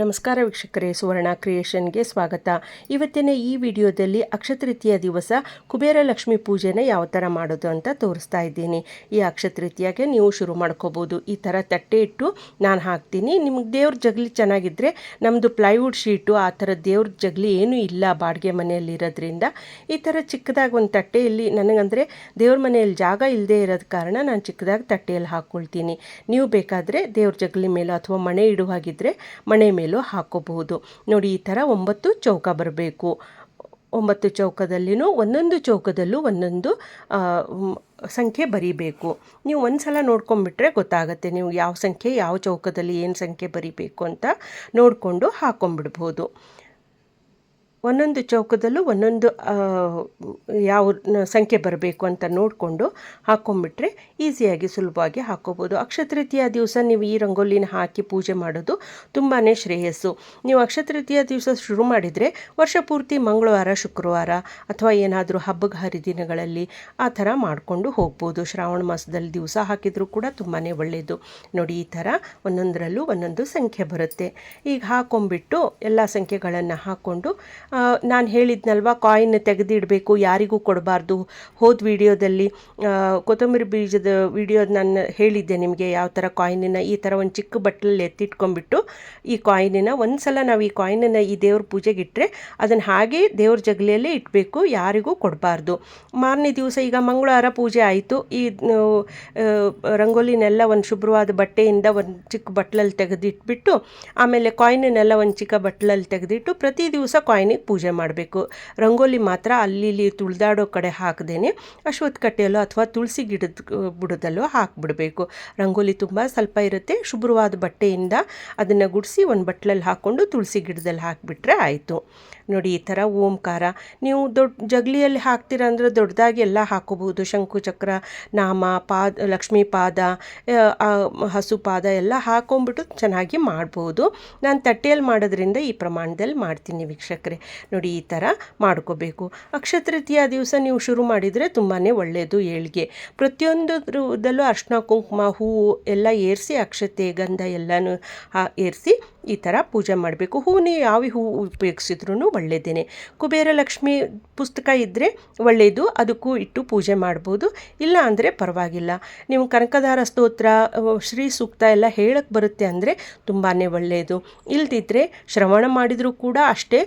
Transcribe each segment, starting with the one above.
ನಮಸ್ಕಾರ ವೀಕ್ಷಕರೇ, ಸುವರ್ಣ ಕ್ರಿಯೇಷನ್ಗೆ ಸ್ವಾಗತ. ಇವತ್ತಿನ ಈ ವಿಡಿಯೋದಲ್ಲಿ ಅಕ್ಷತೃತೀಯ ದಿವಸ, ಕುಬೇರ ಲಕ್ಷ್ಮಿ ಪೂಜೆನ ಯಾವ ಥರ ಮಾಡೋದು ಅಂತ ತೋರಿಸ್ತಾ ಇದ್ದೀನಿ. ಈ ಅಕ್ಷತೃತೀಯಗೆ ನೀವು ಶುರು ಮಾಡ್ಕೋಬೋದು. ಈ ಥರ ತಟ್ಟೆ ಇಟ್ಟು ನಾನು ಹಾಕ್ತೀನಿ. ನಿಮ್ಗೆ ದೇವ್ರ ಜಗಲಿ ಚೆನ್ನಾಗಿದ್ದರೆ ನಮ್ಮದು ಪ್ಲೈವುಡ್ ಶೀಟು, ಆ ಥರ ದೇವ್ರ ಜಗಲಿ ಏನೂ ಇಲ್ಲ ಬಾಡಿಗೆ ಮನೆಯಲ್ಲಿ ಇರೋದ್ರಿಂದ. ಈ ಥರ ಚಿಕ್ಕದಾಗಿ ಒಂದು ತಟ್ಟೆಯಲ್ಲಿ ನನಗಂದರೆ ದೇವ್ರ ಮನೆಯಲ್ಲಿ ಜಾಗ ಇಲ್ಲದೆ ಇರೋದ ಕಾರಣ ನಾನು ಚಿಕ್ಕದಾಗಿ ತಟ್ಟೆಯಲ್ಲಿ ಹಾಕ್ಕೊಳ್ತೀನಿ ನೀವು ಬೇಕಾದರೆ ದೇವ್ರ ಜಗಲಿ ಮೇಲೆ ಅಥವಾ ಮಣೆ ಇಡುವಾಗಿದ್ದರೆ ಮಣೆ ಮೇಲೂ ಹಾಕೋಬಹುದು. ನೋಡಿ, ಈ ಥರ ಒಂಬತ್ತು ಚೌಕ ಬರಬೇಕು. ಒಂಬತ್ತು ಚೌಕದಲ್ಲಿನೂ ಒಂದೊಂದು ಚೌಕದಲ್ಲೂ ಒಂದೊಂದು ಸಂಖ್ಯೆ ಬರೀಬೇಕು. ನೀವು ಒಂದು ಸಲ ನೋಡ್ಕೊಂಬಿಟ್ರೆ ಗೊತ್ತಾಗುತ್ತೆ ನೀವು ಯಾವ ಸಂಖ್ಯೆ, ಯಾವ ಚೌಕದಲ್ಲಿ ಏನು ಸಂಖ್ಯೆ ಬರೀಬೇಕು ಅಂತ ನೋಡಿಕೊಂಡು ಹಾಕೊಂಡ್ಬಿಡ್ಬೋದು. ಒಂದೊಂದು ಚೌಕದಲ್ಲೂ ಒಂದೊಂದು ಯಾವ ಸಂಖ್ಯೆ ಬರಬೇಕು ಅಂತ ನೋಡಿಕೊಂಡು ಹಾಕೊಂಡ್ಬಿಟ್ರೆ ಈಸಿಯಾಗಿ ಸುಲಭವಾಗಿ ಹಾಕೋಬೋದು. ಅಕ್ಷತೃತೀಯ ದಿವಸ ನೀವು ಈ ರಂಗೋಲಿನ ಹಾಕಿ ಪೂಜೆ ಮಾಡೋದು ತುಂಬಾ ಶ್ರೇಯಸ್ಸು. ನೀವು ಅಕ್ಷತೃತೀಯ ದಿವಸ ಶುರು ಮಾಡಿದರೆ ವರ್ಷ ಪೂರ್ತಿ ಮಂಗಳವಾರ, ಶುಕ್ರವಾರ ಅಥವಾ ಏನಾದರೂ ಹಬ್ಬದ ಹರಿದಿನಗಳಲ್ಲಿ ಆ ಥರ ಮಾಡಿಕೊಂಡು ಹೋಗ್ಬೋದು. ಶ್ರಾವಣ ಮಾಸದಲ್ಲಿ ದಿವಸ ಹಾಕಿದರೂ ಕೂಡ ತುಂಬಾ ಒಳ್ಳೆಯದು ನೋಡಿ, ಈ ಥರ ಒಂದೊಂದರಲ್ಲೂ ಒಂದೊಂದು ಸಂಖ್ಯೆ ಬರುತ್ತೆ. ಈಗ ಹಾಕೊಂಡ್ಬಿಟ್ಟು ಎಲ್ಲ ಸಂಖ್ಯೆಗಳನ್ನು ಹಾಕ್ಕೊಂಡು ನಾನು ಹೇಳಿದ್ನಲ್ವ ಕಾಯಿನ್ ತೆಗೆದಿಡಬೇಕು, ಯಾರಿಗೂ ಕೊಡಬಾರ್ದು. ಹೋದ ವಿಡಿಯೋದಲ್ಲಿ ಕೊತ್ತಂಬರಿ ಬೀಜದ ವಿಡಿಯೋ ನಾನು ಹೇಳಿದ್ದೆ ನಿಮಗೆ, ಯಾವ ಥರ ಕಾಯಿನನ್ನು ಈ ಥರ ಒಂದು ಚಿಕ್ಕ ಬಟ್ಟಲಲ್ಲಿ ಎತ್ತಿಟ್ಕೊಂಡ್ಬಿಟ್ಟು, ಈ ಕಾಯಿನನ್ನ ಒಂದು ಸಲ ನಾವು ಈ ಕಾಯಿನನ್ನು ಈ ದೇವ್ರ ಪೂಜೆಗೆ ಇಟ್ಟರೆ ಅದನ್ನು ಹಾಗೆ ದೇವ್ರ ಜಗಲಿಯಲ್ಲೇ ಇಡಬೇಕು ಯಾರಿಗೂ ಕೊಡಬಾರ್ದು. ಮಾರನೇ ದಿವಸ ಈಗ ಮಂಗಳವಾರ ಪೂಜೆ ಆಯಿತು, ಈ ರಂಗೋಲಿನೆಲ್ಲ ಒಂದು ಶುಭ್ರವಾದ ಬಟ್ಟೆಯಿಂದ ಒಂದು ಚಿಕ್ಕ ಬಟ್ಲಲ್ಲಿ ತೆಗೆದಿಟ್ಬಿಟ್ಟು, ಆಮೇಲೆ ಕಾಯಿನನ್ನೆಲ್ಲ ಒಂದು ಚಿಕ್ಕ ಬಟ್ಲಲ್ಲಿ ತೆಗೆದಿಟ್ಟು, ಪ್ರತಿ ದಿವಸ ಕಾಯಿನಿಗೆ ಪೂಜೆ ಮಾಡಬೇಕು. ರಂಗೋಲಿ ಮಾತ್ರ ಅಲ್ಲಿ ಇಲ್ಲಿ ತುಳಿದಾಡೋ ಕಡೆ ಹಾಕದೇನೆ ಅಶ್ವತ್ಥ ಕಟ್ಟೆಯಲ್ಲೋ ಅಥವಾ ತುಳಸಿ ಗಿಡದ ಬುಡದಲ್ಲೋ ಹಾಕಿಬಿಡಬೇಕು. ರಂಗೋಲಿ ತುಂಬ ಸ್ವಲ್ಪ ಇರುತ್ತೆ. ಶುಭ್ರವಾದ ಬಟ್ಟೆಯಿಂದ ಅದನ್ನು ಗುಡಿಸಿ ಒಂದು ಬಟ್ಲಲ್ಲಿ ಹಾಕ್ಕೊಂಡು ತುಳಸಿ ಗಿಡದಲ್ಲಿ ಹಾಕಿಬಿಟ್ರೆ ಆಯಿತು. ನೋಡಿ ಈ ಥರ ಓಂಕಾರ. ನೀವು ದೊಡ್ಡ ಜಗಲಿಯಲ್ಲಿ ಹಾಕ್ತೀರ ಅಂದರೆ ದೊಡ್ಡದಾಗಿ ಎಲ್ಲ ಹಾಕೋಬಹುದು. ಶಂಕುಚಕ್ರ ನಾಮ, ಪಾದ, ಲಕ್ಷ್ಮೀ ಪಾದ ಹಸು ಪಾದ ಎಲ್ಲ ಹಾಕೊಂಡ್ಬಿಟ್ಟು ಚೆನ್ನಾಗಿ ಮಾಡ್ಬೋದು. ನಾನು ತಟ್ಟೆಯಲ್ಲಿ ಮಾಡೋದ್ರಿಂದ ಈ ಪ್ರಮಾಣದಲ್ಲಿ ಮಾಡ್ತೀನಿ ವೀಕ್ಷಕರೇ. ನೋಡಿ ಈ ಥರ ಮಾಡ್ಕೋಬೇಕು. ಅಕ್ಷತೃತೀಯ ದಿವಸ ನೀವು ಶುರು ಮಾಡಿದರೆ ತುಂಬಾ ಒಳ್ಳೆಯದು ಏಳಿಗೆ. ಪ್ರತಿಯೊಂದರದಲ್ಲೂ ಅರ್ಶಿನ, ಕುಂಕುಮ, ಹೂವು ಎಲ್ಲ ಏರಿಸಿ ಅಕ್ಷತೆ, ಗಂಧ ಎಲ್ಲನೂ ಏರಿಸಿ ಈ ಥರ ಪೂಜೆ ಮಾಡಬೇಕು. ಹೂ ನೀವು ಯಾವ ಹೂವು ಉಪಯೋಗಿಸಿದ್ರೂ ಒಳ್ಳೆಯದೇನೆ ಕುಬೇರ ಲಕ್ಷ್ಮಿ ಪುಸ್ತಕ ಇದ್ದರೆ ಒಳ್ಳೆಯದು ಅದಕ್ಕೂ ಇಟ್ಟು ಪೂಜೆ ಮಾಡ್ಬೋದು. ಇಲ್ಲ ಅಂದರೆ ಪರವಾಗಿಲ್ಲ. ನೀವು ಕನಕದಾರ ಸ್ತೋತ್ರ ಶ್ರೀ ಸೂಕ್ತ ಎಲ್ಲ ಹೇಳಕ್ಕೆ ಬರುತ್ತೆ ಅಂದರೆ ತುಂಬಾ ಒಳ್ಳೆಯದು ಇಲ್ದಿದ್ದರೆ ಶ್ರವಣ ಮಾಡಿದರೂ ಕೂಡ ಅಷ್ಟೇ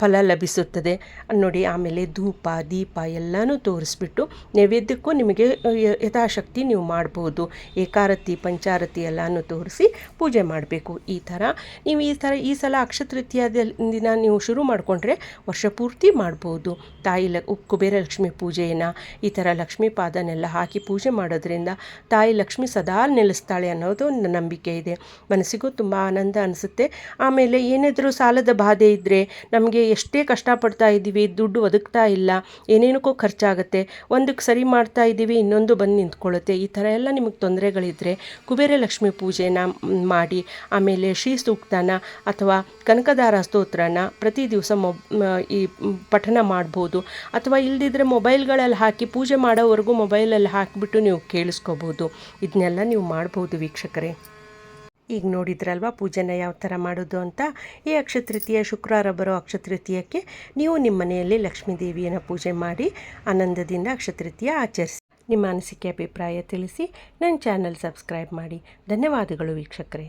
ಫಲ ಲಭಿಸುತ್ತದೆ. ನೋಡಿ, ಆಮೇಲೆ ಧೂಪ, ದೀಪ ಎಲ್ಲನೂ ತೋರಿಸ್ಬಿಟ್ಟು ನೈವೇದ್ಯಕ್ಕೂ ನಿಮಗೆ ಯಥಾಶಕ್ತಿ ನೀವು ಮಾಡ್ಬೋದು. ಏಕಾರತಿ, ಪಂಚಾರತಿ ಎಲ್ಲನೂ ತೋರಿಸಿ ಪೂಜೆ ಮಾಡಬೇಕು. ಈ ಥರ ನೀವು ಈ ಥರ ಈ ಸಲ ಅಕ್ಷತೃತೀಯ ದಿನ ನೀವು ಶುರು ಮಾಡಿಕೊಂಡ್ರೆ ವರ್ಷ ಪೂರ್ತಿ ಮಾಡ್ಬೋದು. ತಾಯಿ ಲ ಕುಬೇರ ಲಕ್ಷ್ಮಿ ಪೂಜೆಯನ್ನು ಈ ಥರ ಲಕ್ಷ್ಮಿ ಪಾದನೆಲ್ಲ ಹಾಕಿ ಪೂಜೆ ಮಾಡೋದ್ರಿಂದ ತಾಯಿ ಲಕ್ಷ್ಮಿ ಸದಾ ನೆಲೆಸ್ತಾಳೆ ಅನ್ನೋದು ಒಂದು ನಂಬಿಕೆ ಇದೆ. ಮನಸ್ಸಿಗೂ ತುಂಬ ಆನಂದ ಅನಿಸುತ್ತೆ. ಆಮೇಲೆ ಏನಾದರೂ ಸಾಲದ ಬಾಧೆ ಇದ್ದರೆ ನಮಗೆ ಎಷ್ಟೇ ಕಷ್ಟಪಡ್ತಾ ಇದ್ದೀವಿ, ದುಡ್ಡು ಒದಗ್ತಾ ಇಲ್ಲ, ಏನೇನಕ್ಕೂ ಖರ್ಚಾಗುತ್ತೆ, ಒಂದಕ್ಕೆ ಸರಿ ಮಾಡ್ತಾ ಇದ್ದೀವಿ, ಇನ್ನೊಂದು ಬಂದು ನಿಂತ್ಕೊಳ್ಳುತ್ತೆ, ಈ ಥರ ಎಲ್ಲ ನಿಮಗೆ ತೊಂದರೆಗಳಿದ್ದರೆ ಕುಬೇರ ಲಕ್ಷ್ಮಿ ಪೂಜೆನ ಮಾಡಿ, ಆಮೇಲೆ ಶ್ರೀ ಸೂಕ್ತನ ಅಥವಾ ಕನಕದಾರ ಸ್ತೋತ್ರನ ಪ್ರತಿ ದಿವಸ ಮೊಬ್ ಈ ಪಠನ ಮಾಡ್ಬೋದು. ಅಥವಾ ಇಲ್ದಿದ್ರೆ ಮೊಬೈಲ್ಗಳಲ್ಲಿ ಹಾಕಿ ಪೂಜೆ ಮಾಡೋವರೆಗೂ ಮೊಬೈಲಲ್ಲಿ ಹಾಕಿಬಿಟ್ಟು ನೀವು ಕೇಳಿಸ್ಕೋಬೋದು. ಇದನ್ನೆಲ್ಲ ನೀವು ಮಾಡ್ಬೋದು ವೀಕ್ಷಕರೇ. ಈಗ ನೋಡಿದ್ರಲ್ವಾ ಪೂಜೆನ ಯಾವ ಥರ ಮಾಡೋದು ಅಂತ? ಈ ಅಕ್ಷತೃತೀಯ ಶುಕ್ರವಾರ ಬರೋ ಅಕ್ಷತೃತೀಯಕ್ಕೆ ನೀವು ನಿಮ್ಮ ಮನೆಯಲ್ಲಿ ಲಕ್ಷ್ಮೀ ದೇವಿಯನ್ನು ಪೂಜೆ ಮಾಡಿ ಆನಂದದಿಂದ ಅಕ್ಷತೃತೀಯ ಆಚರಿಸಿ. ನಿಮ್ಮ ಅನಿಸಿಕೆ, ಅಭಿಪ್ರಾಯ ತಿಳಿಸಿ ನನ್ನ ಚಾನಲ್ ಸಬ್ಸ್ಕ್ರೈಬ್ ಮಾಡಿ. ಧನ್ಯವಾದಗಳು ವೀಕ್ಷಕರೇ.